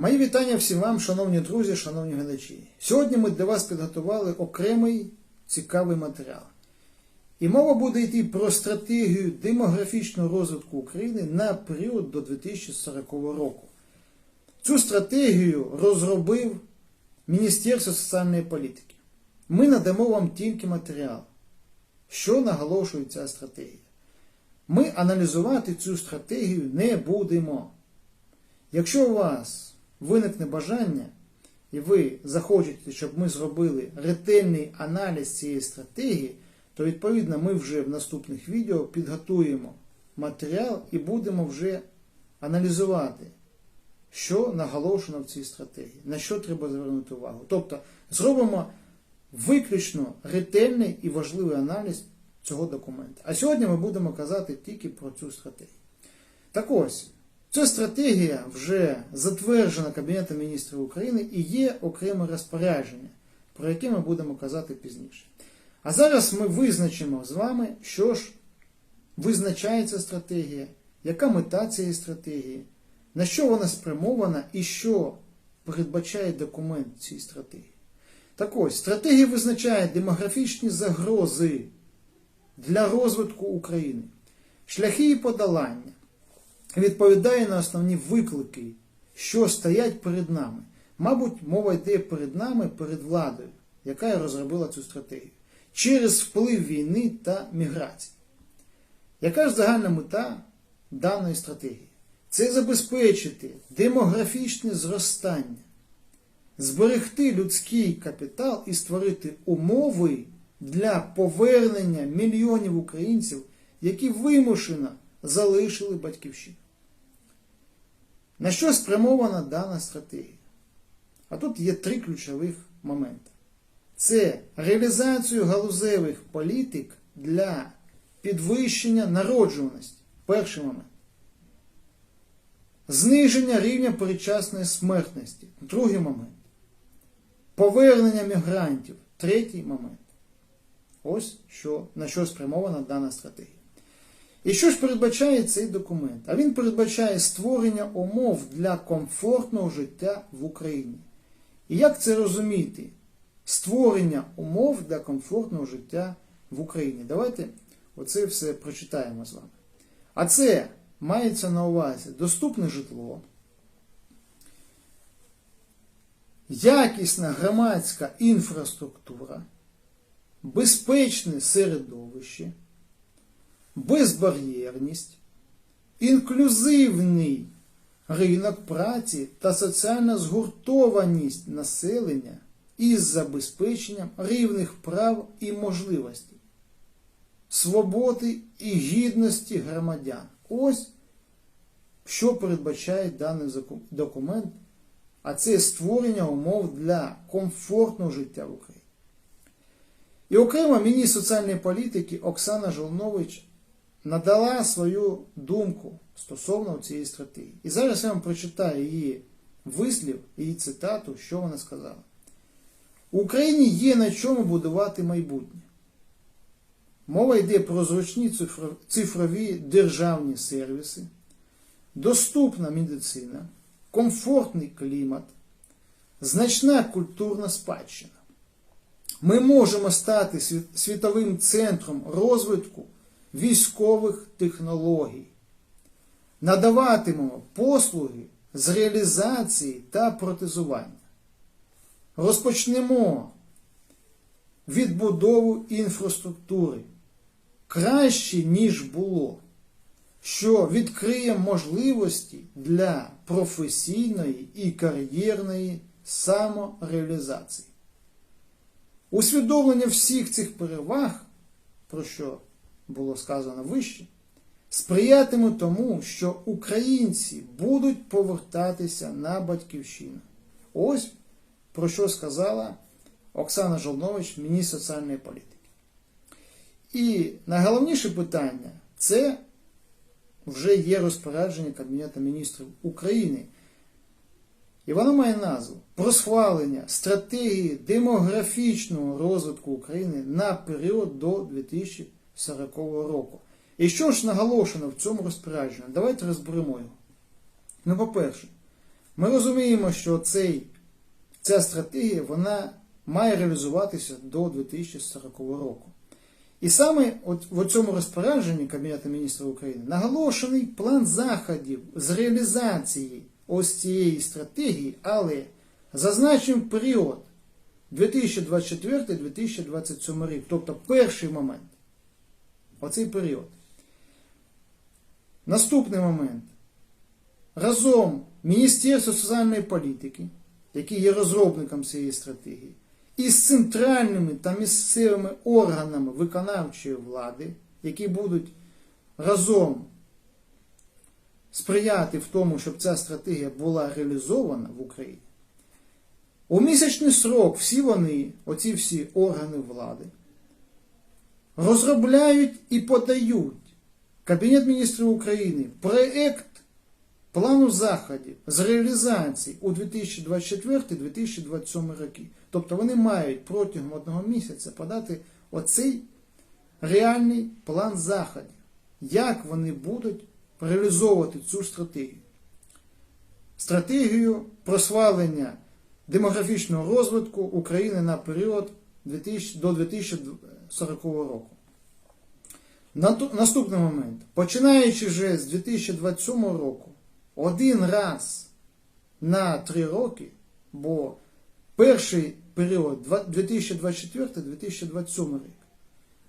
Мої вітання всім вам, шановні друзі, шановні глядачі. Сьогодні ми для вас підготували окремий цікавий матеріал. І мова буде йти про стратегію демографічного розвитку України на період до 2040 року. Цю стратегію розробив Міністерство соціальної політики. Ми надамо вам тільки матеріал, що наголошує ця стратегія. Ми аналізувати цю стратегію не будемо. Якщо у вас виникне бажання, і ви захочете, щоб ми зробили ретельний аналіз цієї стратегії, то відповідно ми вже в наступних відео підготуємо матеріал і будемо вже аналізувати, що наголошено в цій стратегії, на що треба звернути увагу. Тобто зробимо виключно ретельний і важливий аналіз цього документа. А сьогодні ми будемо казати тільки про цю стратегію. Так ось, ця стратегія вже затверджена Кабінетом міністрів України і є окреме розпорядження, про яке ми будемо казати пізніше. А зараз ми визначимо з вами, що ж визначається стратегія, яка мета цієї стратегії, на що вона спрямована і що передбачає документ цієї стратегії. Так ось, стратегія визначає демографічні загрози для розвитку України, шляхи її подолання, відповідає на основні виклики, що стоять перед нами. Мабуть, мова йде перед нами, перед владою, яка розробила цю стратегію, через вплив війни та міграції. Яка ж загальна мета даної стратегії? Це забезпечити демографічне зростання, зберегти людський капітал і створити умови для повернення мільйонів українців, які вимушено залишили батьківщину. На що спрямована дана стратегія? А тут є три ключових моменти. Це реалізацію галузевих політик для підвищення народжуваності. Перший момент. Зниження рівня передчасної смертності. Другий момент. Повернення мігрантів. Третій момент. Ось що, на що спрямована дана стратегія. І що ж передбачає цей документ? А він передбачає створення умов для комфортного життя в Україні. І як це розуміти? Створення умов для комфортного життя в Україні. Давайте оце все прочитаємо з вами. А це мається на увазі доступне житло, якісна громадська інфраструктура, безпечне середовище, безбар'єрність, інклюзивний ринок праці та соціальна згуртованість населення із забезпеченням рівних прав і можливостей, свободи і гідності громадян. Ось що передбачає даний документ, а це створення умов для комфортного життя в Україні. І окремо міністр соціальної політики Оксана Жолнович надала свою думку стосовно цієї стратегії. І зараз я вам прочитаю її вислів, її цитату, що вона сказала. Україні є на чому будувати майбутнє. Мова йде про зручні цифрові державні сервіси, доступна медицина, комфортний клімат, значна культурна спадщина. Ми можемо стати світовим центром розвитку військових технологій, надаватимемо послуги з реалізації та протезування. Розпочнемо відбудову інфраструктури краще, ніж було, що відкриє можливості для професійної і кар'єрної самореалізації. Усвідомлення всіх цих переваг, про що було сказано вище, сприятиме тому, що українці будуть повертатися на батьківщину. Ось про що сказала Оксана Жолнович, міністр соціальної політики. І найголовніше питання це вже є розпорядження Кабінету міністрів України. І воно має назву про схвалення стратегії демографічного розвитку України на період до 2040 року. І що ж наголошено в цьому розпорядженні? Давайте розберемо його. Ну, по-перше, Ми розуміємо, що цей, ця стратегія вона має реалізуватися до 2040 року. І саме от в цьому розпорядженні Кабінету міністрів України наголошений план заходів з реалізації ось цієї стратегії, але зазначив період 2024-2027 рік, тобто перший момент. Оцей період. Наступний момент. Разом Міністерство соціальної політики, який є розробником цієї стратегії, із центральними та місцевими органами виконавчої влади, які будуть разом сприяти в тому, щоб ця стратегія була реалізована в Україні. У місячний срок всі вони, оці всі органи влади, розробляють і подають Кабінет міністрів України проєкт плану заходів з реалізації у 2024-2027 роки. Тобто вони мають протягом одного місяця подати оцей реальний план заходів, як вони будуть реалізовувати цю стратегію. Стратегію просвалення демографічного розвитку України на період 2000, до 2040 року. Наступний момент. Починаючи вже з 2027 року, один раз на три роки, бо перший період 2024-2027 рік,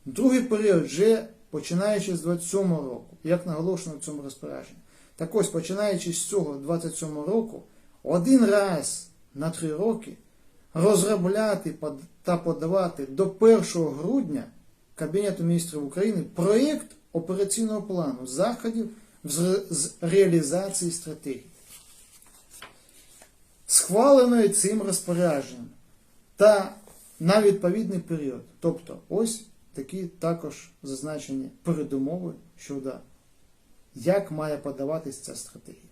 другий період вже починаючи з 27 року, як наголошено в цьому розпорядженні. Так ось, починаючи з цього 27 року, один раз на три роки розробляти та подавати до 1 грудня Кабінету міністрів України проєкт операційного плану заходів з реалізації стратегії. Схваленої цим розпорядженням та на відповідний період. Тобто, ось такі також зазначені передумови щодо як має подаватись ця стратегія.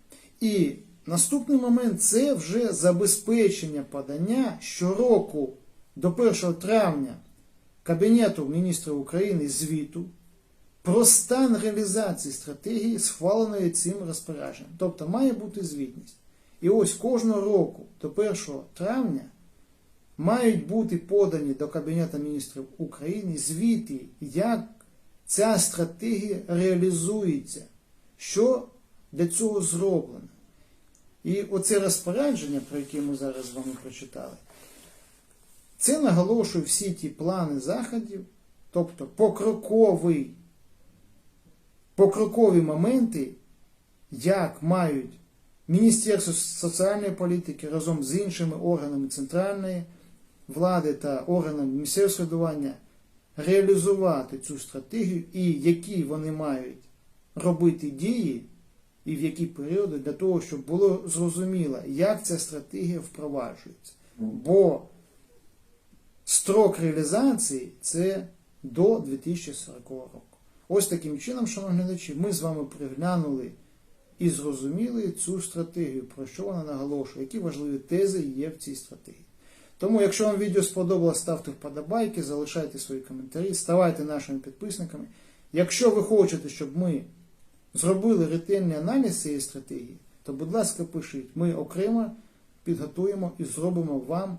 І наступний момент це вже забезпечення подання щороку до 1 травня Кабінету міністрів України звіту про стан реалізації стратегії, схваленої цим розпорядженням. Тобто має бути звітність. І ось кожного року до 1 травня мають бути подані до Кабінету міністрів України звіти, як ця стратегія реалізується, що для цього зроблено. І оце розпорядження, про яке ми зараз з вами прочитали, це наголошує всі ті плани заходів, тобто покроковий, покрокові моменти, як мають Міністерство соціальної політики разом з іншими органами центральної влади та органами місцевого самоврядування реалізувати цю стратегію і які вони мають робити дії і в які періоди для того, щоб було зрозуміло, як ця стратегія впроваджується. Бо строк реалізації це до 2040 року. Ось таким чином, шановні глядачі, ми з вами приглянули і зрозуміли цю стратегію, про що вона наголошує, які важливі тези є в цій стратегії. Тому, якщо вам відео сподобалось, ставте вподобайки, залишайте свої коментарі, ставайте нашими підписниками. Якщо ви хочете, щоб ми зробили ретельний аналіз цієї стратегії, то, будь ласка, пишіть. Ми окремо підготуємо і зробимо вам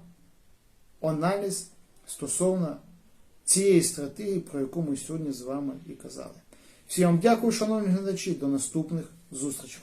аналіз стосовно цієї стратегії, про яку ми сьогодні з вами і казали. Всім вам дякую, шановні глядачі, до наступних зустрічей.